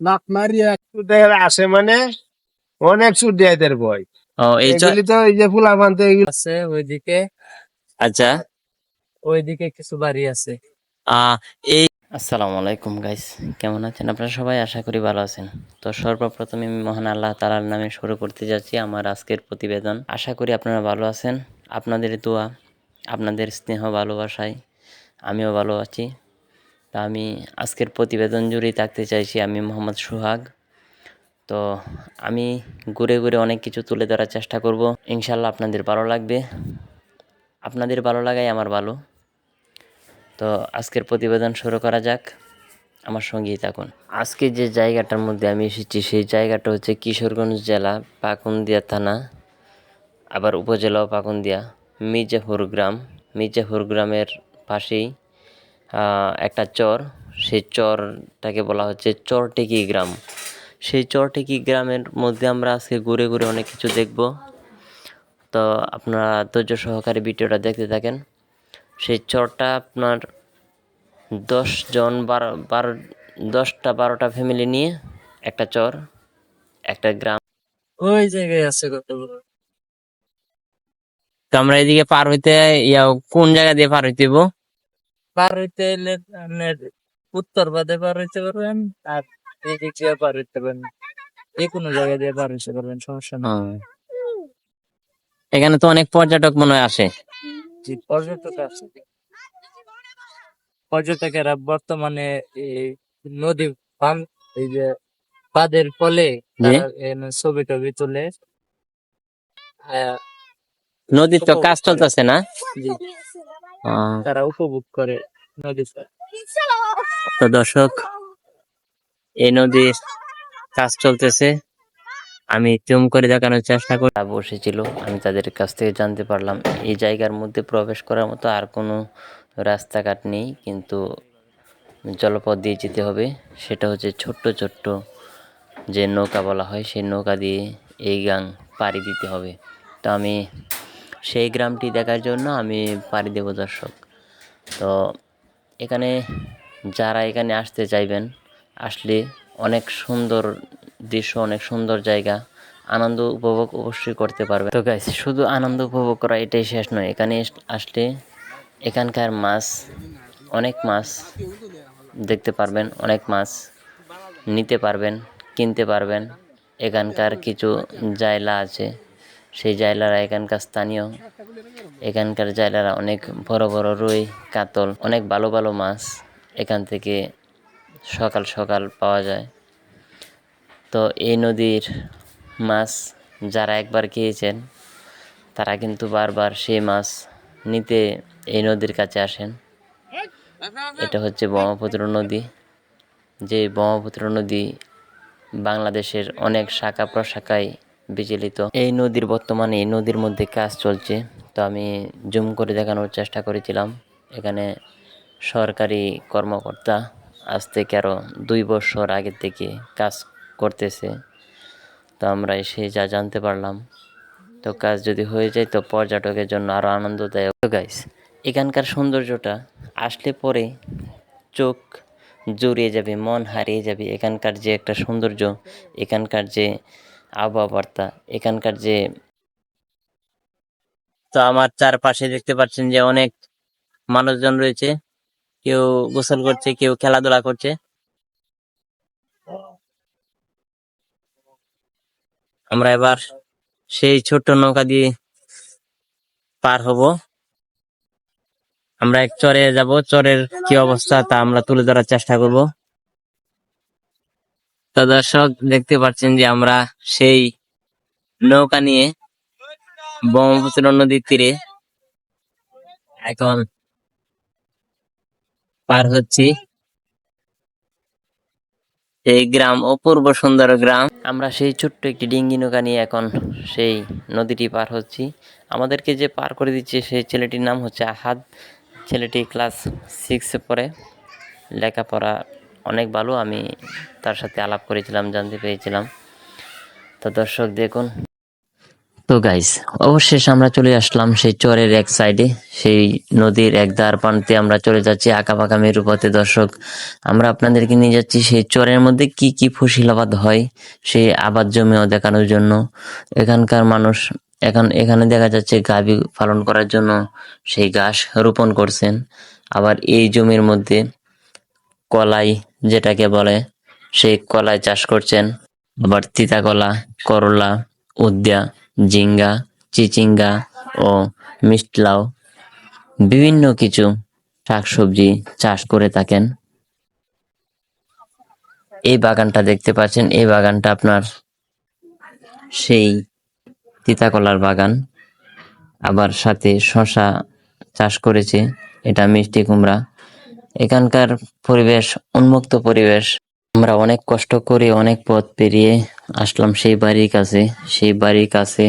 লাখ মারিয়া সুদের আসে মানে অনেক সুদ দেয় এদের বই ও এই চ- তো এই যে ফুলা পানতে আছে ওইদিকে আচ্ছা। ওইদিকে কিছু বাড়ি আছে। এই আসসালামু আলাইকুম গাইস কেমন আছেন? আপনারা সবাই আশা করি ভালো আছেন। তো সর্বপ্রথমে আমি মহান আল্লাহ তালার নামে শুরু করতে যাচ্ছি আমার আজকের প্রতিবেদন। আশা করি আপনারা ভালো আছেন। আপনাদের দোয়া আপনাদের স্নেহ ভালোবাসায় আমিও ভালো আছি। তা আমি আজকের প্রতিবেদন জুড়েই থাকতে চাইছি আমি মোহাম্মদ সুহাগ। তো আমি ঘুরে ঘুরে অনেক কিছু তুলে ধরার চেষ্টা করব। ইনশাল্লাহ আপনাদের ভালো লাগবে। আপনাদের ভালো লাগাই আমার ভালো। তো আজকের প্রতিবেদন শুরু করা যাক। আমার সঙ্গেই থাকুন। আজকে যে জায়গাটার মধ্যে আমি এসেছি সেই জায়গাটা হচ্ছে কিশোরগঞ্জ জেলা পাকুন্দিয়া থানা, আবার উপজেলাও পাকুন্দিয়া, মির্জাপুর গ্রাম। মির্জাপুর গ্রামের পাশেই একটা চর সেই চরটাকে বলা হচ্ছে চরটেকি গ্রাম। সেই চরটেকি গ্রামের মধ্যে আমরা আজকে ঘুরে ঘুরে অনেক কিছু দেখব। তো আপনারা ধৈর্য সহকারে ভিডিওটা দেখতে থাকেন। সেই চরটা আপনার দশ জন বারো বারো দশটা বারোটা ফ্যামিলি নিয়ে একটা চর একটা গ্রাম। ওই জায়গায় আছে কতগুলো তো আমরা এদিকে পার হইতে ইয়া কোন জায়গা দিয়ে পার হইতে? পার হইতে এলে আপনার উত্তর বাদে পার হইতে পারবেন আর এদিক দিয়ে পার হইতে পারবেন। যে কোনো জায়গা দিয়ে পার হইতে পারবেন সমস্যা নেই। ও। এখানে তো অনেক পর্যটক মনে হয় আসে। জি, পর্যটক আছে পর্যটকেরা বর্তমানে এই নদী বান এই যে বাঁধের ফলে ছবি টবি তুলে আহ, নদীর তো কাজ চলতেছে না? তারা উপভোগ করে নদীতে তো দর্শক এই নদীর কাজ চলতেছে। আমি জুম করে দেখানোর চেষ্টা করি বসেছিল আমি তাদের কাছ থেকে জানতে পারলাম এই জায়গার মধ্যে প্রবেশ করার মতো আর কোনো রাস্তাঘাট নেই কিন্তু জলপথ দিয়ে যেতে হবে। সেটা হচ্ছে ছোট্ট ছোট্ট যে নৌকা বলা হয় সেই নৌকা দিয়ে এই গাং পাড়ি দিতে হবে। তো আমি সেই গ্রামটি দেখার জন্য আমি পাড়ি দেব দর্শক। তো এখানে যারা এখানে আসতে চাইবেন, আসলে অনেক সুন্দর দৃশ্য, অনেক সুন্দর জায়গা, আনন্দ উপভোগ অবশ্যই করতে পারবে তো গাইস শুধু আনন্দ উপভোগ করা এটাই শেষ নয়। এখানে আসলে এখানকার মাছ, অনেক মাছ দেখতে পারবেন, অনেক মাছ নিতে পারবেন, কিনতে পারবেন। এখানকার কিছু জায়লা আছে। সেই জায়লারা এখানকার স্থানীয়। এখানকার জায়লারা অনেক বড় বড় রুই, কাতল, অনেক ভালো ভালো মাছ এখান থেকে সকাল সকাল পাওয়া যায়। তো এই নদীর মাছ যারা একবার খেয়েছেন, তারা কিন্তু বারবার সেই মাছ নিতে এই নদীর কাছে আসেন। এটা হচ্ছে ব্রহ্মপুত্র নদী। যে ব্রহ্মপুত্র নদী বাংলাদেশের অনেক শাখা প্রশাখায় বিচলিত। এই নদীর বর্তমানে এই নদীর মধ্যে কাজ চলছে। তো আমি জুম করে দেখানোর চেষ্টা করেছিলাম। এখানে সরকারি কর্মকর্তা আজ থেকে আরও দুই বছর আগে থেকে কাজ করতেছে। তো আমরা এসে যা জানতে পারলাম। তো কাজ যদি হয়ে যায় তো পর্যটকের জন্য আরও আনন্দদায়ক। গাইস এখানকার সৌন্দর্যটা আসলে পরে চোখ জড়িয়ে যাবে, মন হারিয়ে যাবে। এখানকার যে একটা সৌন্দর্য, এখানকার যে আবহাওয়াবার্তা। এখানকার যে তো আমার চারপাশে দেখতে পাচ্ছেন যে অনেক মানুষজন রয়েছে। কেউ গোসল করছে, কেউ খেলাধুলা করছে। আমরা এবার সেই ছোট্ট নৌকা দিয়ে পার হব। আমরা এক চরে যাব, চরের কি অবস্থা তা আমরা তুলে ধরার চেষ্টা করব। তো দর্শক, দেখতে পাচ্ছেন যে আমরা সেই নৌকা নিয়ে ব্রহ্মপুত্র নদীর তীরে এখন পার হচ্ছি। এই গ্রাম, অপূর্ব সুন্দর গ্রাম। আমরা সেই ছোট্ট একটি ডিঙ্গি নৌকা নিয়ে এখন সেই নদীটি পার হচ্ছি। আমাদেরকে যে পার করে দিচ্ছে সেই ছেলেটির নাম হচ্ছে আহাদ। ছেলেটি ক্লাস সিক্সে পড়ে, লেখাপড়া অনেক ভালো, আমি তার সাথে আলাপ করেছিলাম, জানতে পেরেছিলাম। তো দর্শক দেখুন। তো গাইস অবশেষ আমরা চলে আসলাম সেই চরের এক সাইডে সেই নদীর এক দ্বার প্রান্তে আমরা চলে যাচ্ছি আঁকা পাকা মেরুপথে। দর্শক, আমরা আপনাদেরকে নিয়ে যাচ্ছি সেই চরের মধ্যে কি কি ফসিল আবাদ হয়, সেই আবাদ জমিও দেখানোর জন্য। এখানকার মানুষ এখন, এখানে দেখা যাচ্ছে গাভী পালন করার জন্য সেই ঘাস রোপণ করছেন। আবার এই জমির মধ্যে কলাই যেটাকে বলে সেই কলাই চাষ করছেন। আবার তিতা কলা করলা উদ্যা জিঙ্গা চিচিঙ্গা ও মিষ্টি লাউ বিভিন্ন কিছু শাকসবজি চাষ করে থাকেন। এই বাগানটা দেখতে পাচ্ছেন, এই বাগানটা আপনার সেই তিতা কলার বাগান। আবার সাথে শশা চাষ করেছে, এটা মিষ্টি কুমড়া। এখানকার পরিবেশ, উন্মুক্ত পরিবেশ। আমরা অনেক কষ্ট করে অনেক পথ পেরিয়ে আসলাম সেই বাড়ির কাছে। সেই বাড়ির কাছে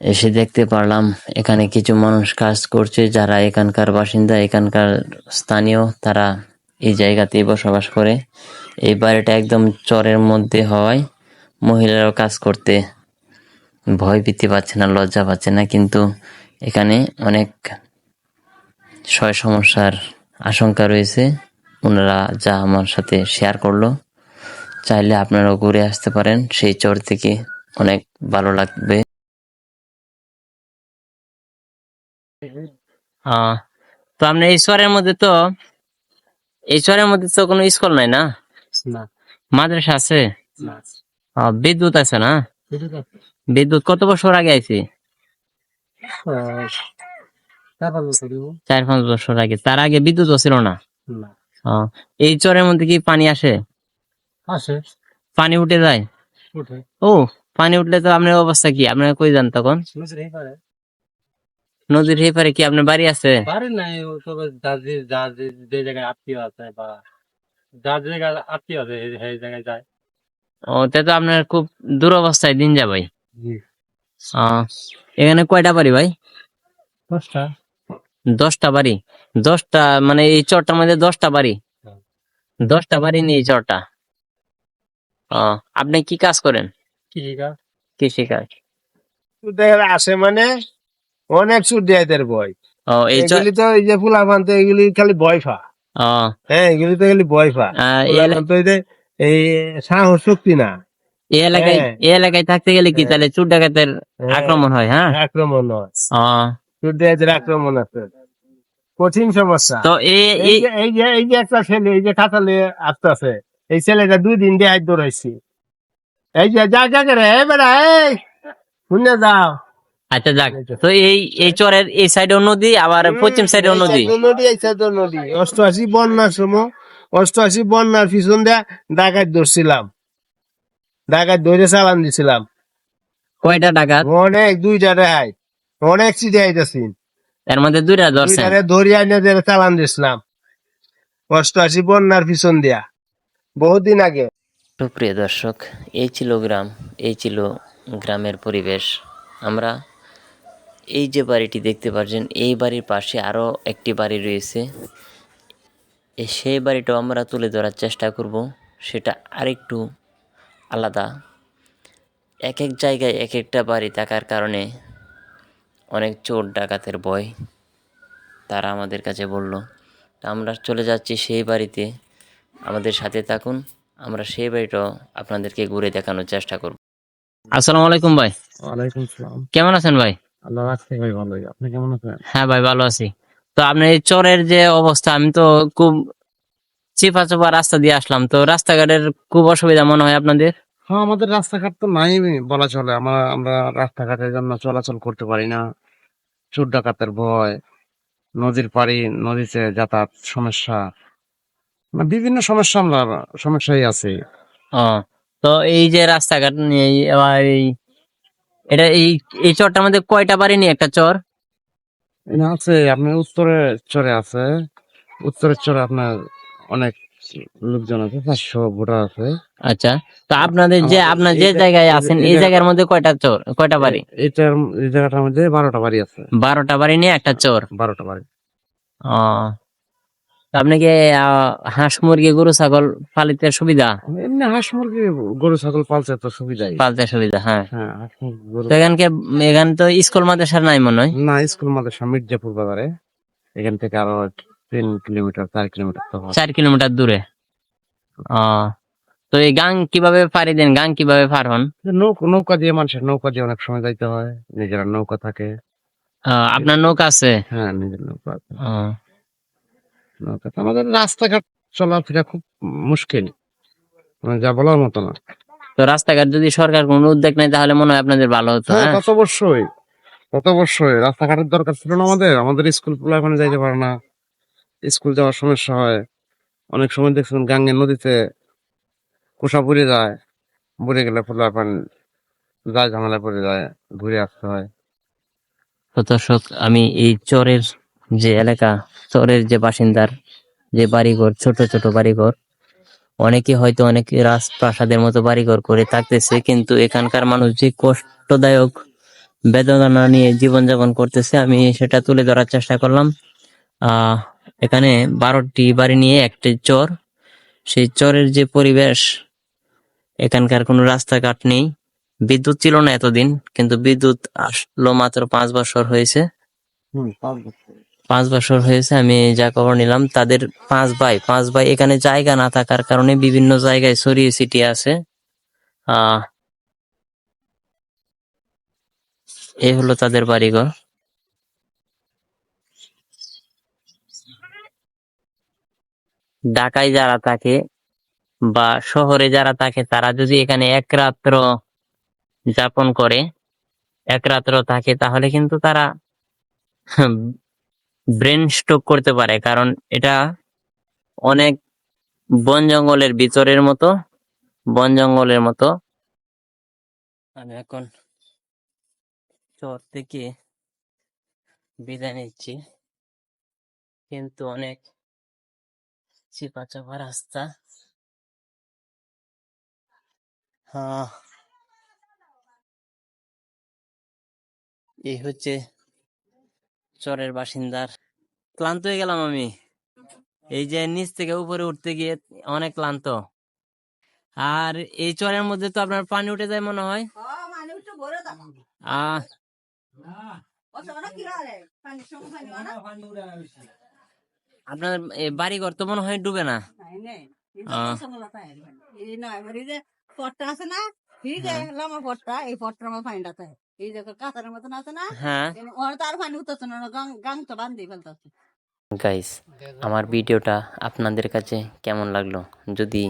এসে দেখতে পারলাম, এখানে কিছু মানুষ কাজ করছে যারা এখানকার বাসিন্দা, এখানকার স্থানীয়। তারা এই জায়গাতেই বসবাস করে। এই বাড়িটা একদম চরের মধ্যে হওয়ায় মহিলারাও কাজ করতে ভয় ভীতি পাচ্ছে না, লজ্জা পাচ্ছে না। কিন্তু এখানে অনেক সয় সমস্যার আশঙ্কা রয়েছে। ওনারা যা আমার সাথে শেয়ার করল। চাইলে আপনারাও ঘুরে আসতে পারেন। সেই চর থেকে অনেক ভালো লাগবে। আহ, তো আপনার এই চরের মধ্যে তো এই চরের মধ্যে তো কোনো স্কুল নাই না? মাদ্রাসা আছে? আহ, বিদ্যুৎ আছে না? বিদ্যুৎ কত বছর আগে আইছে? চার পাঁচ বছর আগে। তার আগে বিদ্যুৎ ছিল না? এই চরের মধ্যে কি পানি আসে? আসে। পানি উঠে যায়? উঠে। ও পানি উঠলে তো আপনার অবস্থা কি? আপনার কই যান তখন? নদীর এই পারে। কি আপনার বাড়ি আছে? পারে নাই তবে যার যে জায়গায় আত্মীয় আছে বা যার জায়গায় আত্মীয় আছে সেই- জায়গায় যায়। ও তে তো আপনার খুব দুরবস্থায় দিন যায় ভাই আহ, এখানে কয়টা বাড়ি ভাই? দশটা। দশটা বাড়ি। দশটা মানে এই চরটার মধ্যে দশটা বাড়ি। দশটা বাড়ি নিয়ে এই চরটা। আপনি কি কাজ করেন? কৃষিকাজ। কৃষি কাজ সুদের আসে মানে অনেক সুদিয়াদের বই ও এই এগুলি তো এই যে ফুলা পানতে এগুলি খালি বয় ফা। ও, হ্যাঁ এগুলি তো খালি বয় ফা। আহ, এই সাহস শক্তি না। এই এলাকায় হ্যাঁ। এই এলাকায় থাকতে গেলে কি তাহলে চোর ডাকাতের হ্যাঁ, আক্রমণ হয় হ্যাঁ? আক্রমণ হয়। ও, সুদিয়াদের আক্রমণ আছে। কঠিন সমস্যা। তো এই যে এই যে একটা ছেলে এই যে আসতেছে এই ছেলেটা দুই দিন দিয়ে হাত ধরাইছি এই যে যা যা করে এই বেড়া এই শুনে যাও। আচ্ছা যাক। তো এই এই চরের এই সাইডেও নদী আবার পশ্চিম সাইডেও এই নদী? নদী এই সাইড নদী। অষ্টআশি বন্যার সময় অষ্টআশি বন্যার পিছন দিয়ে ডাকাত ধরছিলাম। ডাকাত ধরে চালান দিছিলাম। কয়টা ডাকাত? অনেক দুইটা রেহাই। অনেক চিঠি আইতেছি। এর মধ্যে দুইটা ধরছেন। ধরি আইনে যে চালান দিছিলাম। অষ্টআশি বন্যার পিছন দিয়া। বহুদিন আগে। সুপ্রিয় দর্শক এই ছিল গ্রাম এই ছিল গ্রামের পরিবেশ। আমরা এই যে বাড়িটি দেখতে পাচ্ছেন এই বাড়ির পাশে আরও একটি বাড়ি রয়েছে। সেই বাড়িটাও আমরা তুলে ধরার চেষ্টা করব। সেটা আরেকটু আলাদা। এক এক জায়গায় এক একটা বাড়ি থাকার কারণে অনেক চোর ডাকাতের ভয়। তারা আমাদের কাছে বলল আমরা চলে যাচ্ছি সেই বাড়িতে। আমাদের সাথে থাকুন। আমরা সেই বাড়িটাও আপনাদেরকে ঘুরে দেখানোর চেষ্টা করব। আসসালামু আলাইকুম ভাই। ওয়ালাইকুম সালাম। কেমন আছেন ভাই? আল্লাহ রাখছে ভাই ভালোই। আপনি কেমন আছেন? হ্যাঁ ভাই ভালো আছি। তো আপনার এই চরের যে অবস্থা আমি তো খুব চিপা চাপা রাস্তা দিয়ে আসলাম। তো রাস্তাঘাটের খুব অসুবিধা মনে হয় আপনাদের? হ্যাঁ আমাদের রাস্তাঘাট তো নাই বলা চলে। আমরা আমরা রাস্তাঘাটের জন্য চলাচল করতে পারি না। চোর ডাকাতের ভয় নদীর পাড়ি নদীতে যাতায়াত সমস্যা। মানে বিভিন্ন সমস্যা আমরা সমস্যাই আছে। তো এই যে রাস্তাঘাট নিয়ে এই এটা এই এই চরটার মধ্যে কয়টা বাড়ি নিয়ে একটা চর? আছে আপনি উত্তরে চরে আছে। উত্তরের চরে আপনার অনেক লোকজন আছে চারশো ভোটার আছে। আচ্ছা তো আপনাদের যে আপনার যে জায়গায় আছেন এই জায়গার মধ্যে কয়টা চর? কয়টা বাড়ি? এটার এই জায়গাটার মধ্যে বারোটা বাড়ি আছে। বারোটা বাড়ি নিয়ে একটা চর? বারোটা বাড়ি। ও। আপনি কি হাঁস মুরগি গরু ছাগল পালিতে সুবিধা? এমনি হাঁস মুরগি গরু ছাগল পালতে তো সুবিধাই। পালতে সুবিধা হ্যাঁ। হ্যাঁ তো এখানকে এখান তো স্কুল মাদ্রাসা নাই মনে হয়? না স্কুল মাদ্রাসা মির্জাপুর বাজারে। এখান থেকে আরও তিন কিলোমিটার চার কিলোমিটার তো। চার কিলোমিটার দূরে? ও তো এই গাং কীভাবে পাড়ি দেন? গাং কীভাবে পার হন? নৌকা নৌকা দিয়ে মানুষের নৌকা দিয়ে অনেক সময় যাইতে হয়। নিজেরা নৌকা থাকে। আহ, আপনার নৌকা আছে? হ্যাঁ নিজের নৌকা আছে। ও, নৌকা। আমাদের রাস্তাঘাট চলাফেরা খুব মুশকিল। মানে যা বলার মতো না। তো রাস্তাঘাট যদি সরকার কোনো উদ্যোগ নেয় তাহলে মনে হয় আপনাদের ভালো হতো হ্যাঁ হ্যাঁ? কত অবশ্যই। কত অবশ্যই। রাস্তাঘাটের দরকার ছিল না আমাদের। আমাদের স্কুল পোলা এখানে যাইতে পারে না। স্কুল যাওয়ার সমস্যা হয়। অনেক সময় দেখছেন গাঙ্গে নদীতে কুসা পড়ে যায়, পড়ে গেলে পোলা পান যায় ঝামেলা পড়ে যায়, ঘুরে আসতে হয়। তো দর্শক, আমি এই চরের যে এলাকা, চরের যে বাসিন্দার যে বাড়িঘর, ছোট ছোট বাড়িঘর, অনেকে হয়তো অনেক রাজপ্রাসাদের মতো বাড়িঘর করে থাকতেছে, কিন্তু এখানকার মানুষ যে কষ্টদায়ক বেদনা নিয়ে জীবনযাপন করতেছে, আমি সেটা তুলে ধরার চেষ্টা করলাম। আহ এখানে বারোটি বাড়ি নিয়ে একটি চর। সেই চরের যে পরিবেশ এখানকার কোনো রাস্তাঘাট নেই। বিদ্যুৎ ছিল না এতদিন কিন্তু বিদ্যুৎ আসলো মাত্র পাঁচ বছর হয়েছে। পাঁচ বছর। হয়েছে আমি যা খবর নিলাম তাদের পাঁচ ভাই। পাঁচ ভাই এখানে জায়গা না থাকার কারণে বিভিন্ন জায়গায় ছড়িয়ে ছিটিয়ে আছে। আহ এই হলো তাদের বাড়িঘর। ঢাকায় যারা থাকে বা শহরে যারা থাকে, তারা যদি এখানে এক রাত্র যাপন করে, এক রাত্র থাকে, তাহলে কিন্তু তারা ব্রেন স্ট্রোক করতে পারে। কারণ এটা অনেক বন জঙ্গলের ভিতরের মতো, বন জঙ্গলের মতো। আমি এখন চর থেকে বিদায় নিচ্ছি। কিন্তু অনেক চিপা চাপা রাস্তা হ্যাঁ এই হচ্ছে চরের বাসিন্দার। ক্লান্ত হয়ে গেলাম আমি। এই যে নিচ থেকে উপরে উঠতে গিয়ে অনেক ক্লান্ত। আর এই চরের মধ্যে তো আপনার পানি উঠে যায় মনে হয়। আহ। আপনার বাড়ি ঘর তো মনে হয় ডুবে না? পটটা আছে না লম্বা পটটা এই পটটার আমার পানিটা তাই এই যে কাঁচার মতন আছে না হ্যাঁ। ওর আর পানি উঠতেছে না গাং গাং তো বান্ধি ফেলতেছে। গাইস আমার ভিডিওটা আপনাদের কাছে কেমন লাগল? যদি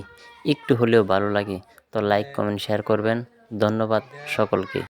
একটু হলেও ভালো লাগে তো লাইক কমেন্ট শেয়ার করবেন। ধন্যবাদ সকলকে।